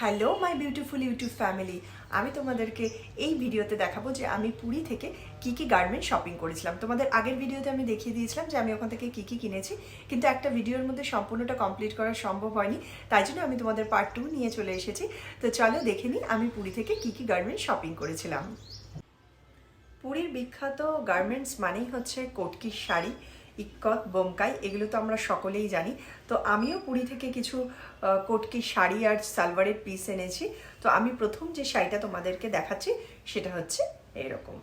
Hello my beautiful YouTube family আমি তোমাদেরকে এই ভিডিওতে দেখাবো যে আমি পুরী থেকে কি কি গার্মেন্ট শপিং করেছিলাম। তোমাদের আগের ভিডিওতে আমি দেখিয়ে দিয়েছিলাম যে আমি ওখান থেকে কি কি কিনেছি, কিন্তু একটা ভিডিওর মধ্যে সম্পূর্ণটা কমপ্লিট করা সম্ভব হয়নি, তাই জন্য আমি তোমাদের পার্ট টু নিয়ে চলে এসেছি। তো চলো দেখে নিই আমি পুরী থেকে কি কি গার্মেন্ট শপিং করেছিলাম। পুরীর বিখ্যাত গার্মেন্টস মানেই হচ্ছে কটকির শাড়ি। ইক্কত বোমকাই এগুলো তো আমরা সকলেই জানি। তো আমিও পুরী থেকে কিছু আহ, কটকির শাড়ি আর সালভারের পিস এনেছি। তো আমি প্রথম যে শাড়িটা তোমাদেরকে দেখাচ্ছি সেটা হচ্ছে এরকম।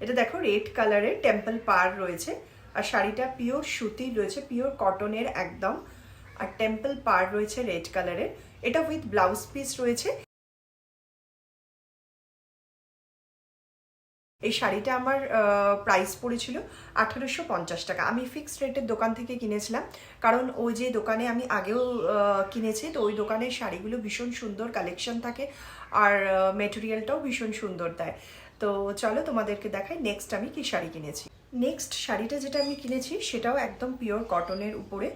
এটা দেখো রেড কালারের টেম্পল পার রয়েছে। আর শাড়িটা পিওর সুতির রয়েছে পিওর কটনের একদম। আর টেম্পল পার রয়েছে রেড কালারের। এটা উইথ ব্লাউজ পিস রয়েছে। এই শাড়িটা আমার প্রাইস পড়েছিল আঠারোশো পঞ্চাশ টাকা। আমি ফিক্সড রেটের দোকান থেকে কিনেছিলাম। কারণ ওই যে দোকানে আমি আগেও কিনেছি। তো ওই দোকানের শাড়িগুলো ভীষণ সুন্দর কালেকশন থাকে আর মেটেরিয়ালটাও ভীষণ সুন্দর দেয়। তো চলো তোমাদেরকে দেখাই নেক্সট আমি কি শাড়ি কিনেছি। নেক্সট শাড়িটা যেটা আমি কিনেছি সেটাও একদম পিওর কটনের উপরে।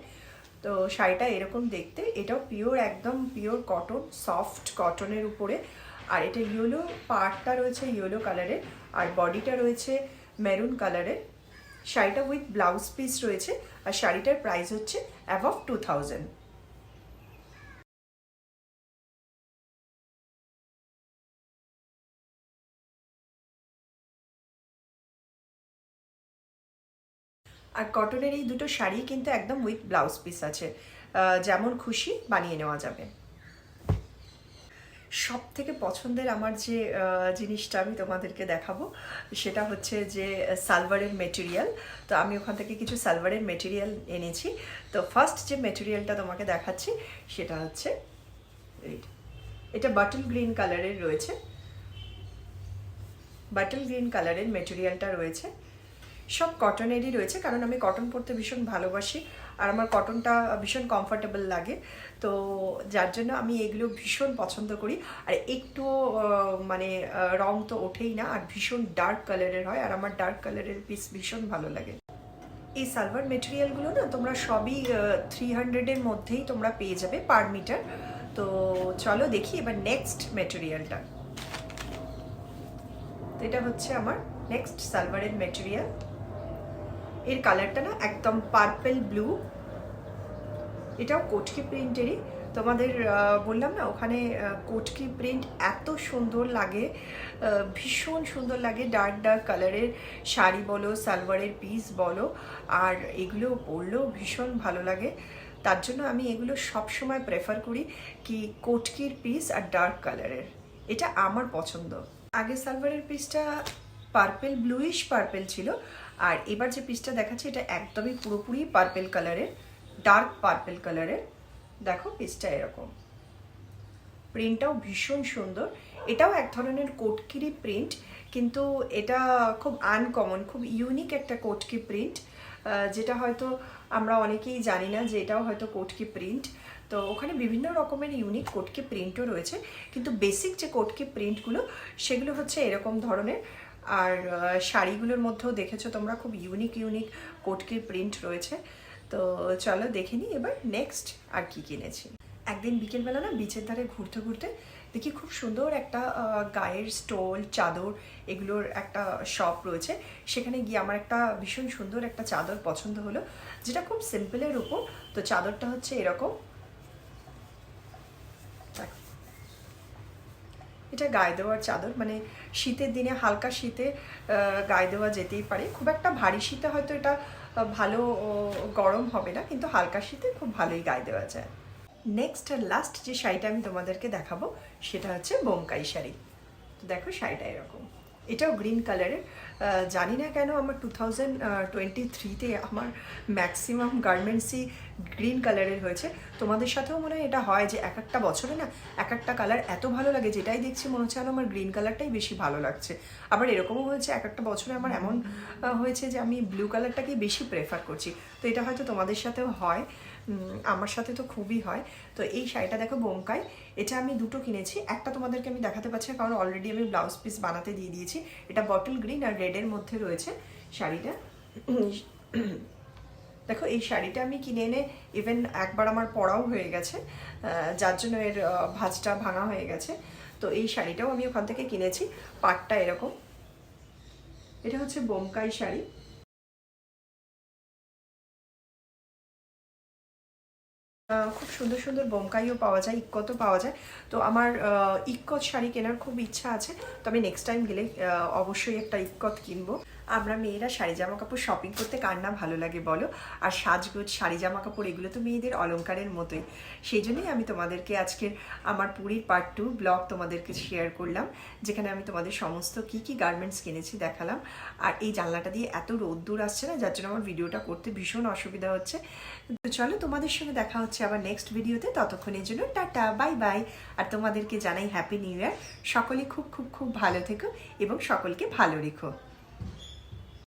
তো শাড়িটা এরকম দেখতে, এটাও পিওর একদম পিওর কটন সফট কটনের উপরে। আর এটা ইয়েলো পার্টটা রয়েছে ইয়েলো কালারের আর বডিটা রয়েছে মেরুন কালারের শাড়িটা উইথ ব্লাউজ পিস রয়েছে, আর শাড়িটার প্রাইস হচ্ছে অ্যাবভ টু থাউজেন্ড আর কটনের এই দুটো শাড়ি কিন্তু একদম উইথ ব্লাউজ পিস আছে। যেমন খুশি বানিয়ে নেওয়া যাবে। সব থেকে পছন্দের আমার যে জিনিসটা আমি তোমাদেরকে দেখাবো, সেটা হচ্ছে যে সালভারের মেটেরিয়াল তো আমি ওখান থেকে কিছু সালভারের মেটেরিয়াল এনেছি। তো ফার্স্ট যে মেটেরিয়ালটা তোমাকে দেখাচ্ছি, সেটা হচ্ছে। এটা বাটল গ্রিন কালারের রয়েছে। বাটল গ্রিন কালারের মেটেরিয়ালটা রয়েছে। সব কটনেরই রয়েছে, কারণ আমি কটন পরতে ভীষণ ভালোবাসি। আর আমার কটনটা ভীষণ কমফোর্টেবল লাগে। তো যার জন্য আমি এগুলো ভীষণ পছন্দ করি। আর একটু মানে রং তো ওঠেই না, আর ভীষণ ডার্ক কালারের হয়, আর আমার ডার্ক কালারের পিস ভীষণ ভালো লাগে। এই সালভার মেটেরিয়ালগুলো না তোমরা সবই থ্রি হান্ড্রেডের মধ্যেই তোমরা পেয়ে যাবে পার মিটার তো চলো দেখি এবার নেক্সট মেটেরিয়ালটা তো এটা হচ্ছে আমার নেক্সট সালভারের মেটেরিয়াল এর কালারটা না একদম পার্পেল ব্লু এটাও কোটকি প্রিন্টেরই তোমাদের বললাম না, ওখানে কোটকি প্রিন্ট এত সুন্দর লাগে ভীষণ সুন্দর লাগে ডার্ক ডার্ক কালারের শাড়ি বলো, সালোয়ারের পিস বলো, আর এগুলো পরলেও ভীষণ ভালো লাগে। তার জন্য আমি এগুলো সবসময় প্রেফার করি কি কোটকির পিস আর ডার্ক কালারের এটা আমার পছন্দ। আগে সালোয়ারের পিসটা পার্পেল ব্লুইশ পার্পেল ছিল। আর এবার যে পিসটা দেখাচ্ছে, এটা একদমই পুরোপুরি পার্পেল কালারের ডার্ক পার্পেল কালারের দেখো পিসটা এরকম। প্রিন্টটাও ভীষণ সুন্দর। এটাও এক ধরনের কোটকিরি প্রিন্ট কিন্তু এটা খুব আনকমন খুব ইউনিক একটা কোটকি প্রিন্ট যেটা হয়তো আমরা অনেকেই জানি না যে এটাও হয়তো কোটকি প্রিন্ট তো ওখানে বিভিন্ন রকমের ইউনিক কোটকি প্রিন্টও রয়েছে। কিন্তু বেসিক যে কোটকি প্রিন্টগুলো সেগুলো হচ্ছে এরকম ধরনের আর শাড়িগুলোর মধ্যেও দেখেছ তোমরা খুব ইউনিক ইউনিক কোটকির প্রিন্ট রয়েছে। তো চলো দেখে নিই এবার নেক্সট আর কি কিনেছি। একদিন বিকেলবেলা না বিচের ধারে ঘুরতে ঘুরতে দেখি খুব সুন্দর একটা গায়ের স্টোল চাদর এগুলোর একটা শপ রয়েছে। সেখানে গিয়ে আমার একটা ভীষণ সুন্দর একটা চাদর পছন্দ হলো, যেটা খুব সিম্পলের উপর। তো চাদরটা হচ্ছে এরকম। এটা গায়ে দেওয়ার চাদর মানে শীতের দিনে হালকা শীতে গায়ে দেওয়া যেতেই পারে। খুব একটা ভারী শীতে হয়তো এটা ভালো গরম হবে না, কিন্তু হালকা শীতে খুব ভালোই গায়ে দেওয়া যায়। নেক্সট আর লাস্ট যে শাড়িটা আমি তোমাদেরকে দেখাবো, সেটা হচ্ছে বোমকাই শাড়ি। তো দেখো শাড়িটা এরকম। এটাও গ্রিন কালারের জানি না কেন আমার টু থাউজেন্ড টোয়েন্টি থ্রিতে আমার ম্যাক্সিমাম গার্মেন্টসই গ্রিন কালারের হয়েছে। তোমাদের সাথেও মনে হয় এটা হয় যে এক একটা বছরে না এক একটা কালার এত ভালো লাগে, যেটাই দেখছি মনে হচ্ছে আমার গ্রিন কালারটাই বেশি ভালো লাগছে। আবার এরকমও হয়েছে এক একটা বছরে আমার এমন হয়েছে যে আমি ব্লু কালারটাকেই বেশি প্রেফার করছি। তো এটা হয়তো তোমাদের সাথেও হয়। আমার সাথে তো খুবই হয়। তো এই শাড়িটা দেখো বোমকাই এটা আমি দুটো কিনেছি। একটা তোমাদেরকে আমি দেখাতে পারছি কারণ অলরেডি আমি ব্লাউজ পিস বানাতে দিয়ে দিয়েছি। এটা বটল গ্রিন আর রেডের মধ্যে রয়েছে শাড়িটা। দেখো, এই শাড়িটা আমি কিনে এনে ইভেন একবার আমার পরাও হয়ে গেছে যার জন্য এর ভাঁজটা ভাঙা হয়ে গেছে। তো এই শাড়িটাও আমি ওখান থেকে কিনেছি। পাটটা এরকম। এটা হচ্ছে বোমকাই শাড়ি। খুব সুন্দর সুন্দর বোমকাইও পাওয়া যায়, ইক্কতও পাওয়া যায়। তো আমার ইক্কত শাড়ি কেনার খুব ইচ্ছা আছে। তো আমি নেক্সট টাইম গেলে অবশ্যই একটা ইক্কত কিনবো। আমরা মেয়েরা শাড়ি জামা কাপড় শপিং করতে কার না ভালো লাগে বলো? আর সাজগোজ, শাড়ি জামা কাপড় এগুলো তো মেয়েদের অলংকারের মতোই। সেই জন্যই আমি তোমাদেরকে আজকের আমার পুরীর পার্ট টু ব্লগ তোমাদেরকে শেয়ার করলাম, যেখানে আমি তোমাদের সমস্ত কি কি গার্মেন্টস কিনেছি দেখালাম। আর এই জানলাটা দিয়ে এত রোদ্দুর আসছে না, যার জন্য আমার ভিডিওটা করতে ভীষণ অসুবিধা হচ্ছে। তো চলো তোমাদের সঙ্গে দেখা হচ্ছে আবার নেক্সট ভিডিওতে ততক্ষণের জন্য টাটা বাই বাই আর তোমাদেরকে জানাই হ্যাপি নিউ ইয়ার সকলে খুব খুব খুব ভালো থেকো এবং সকলকে ভালো রেখো।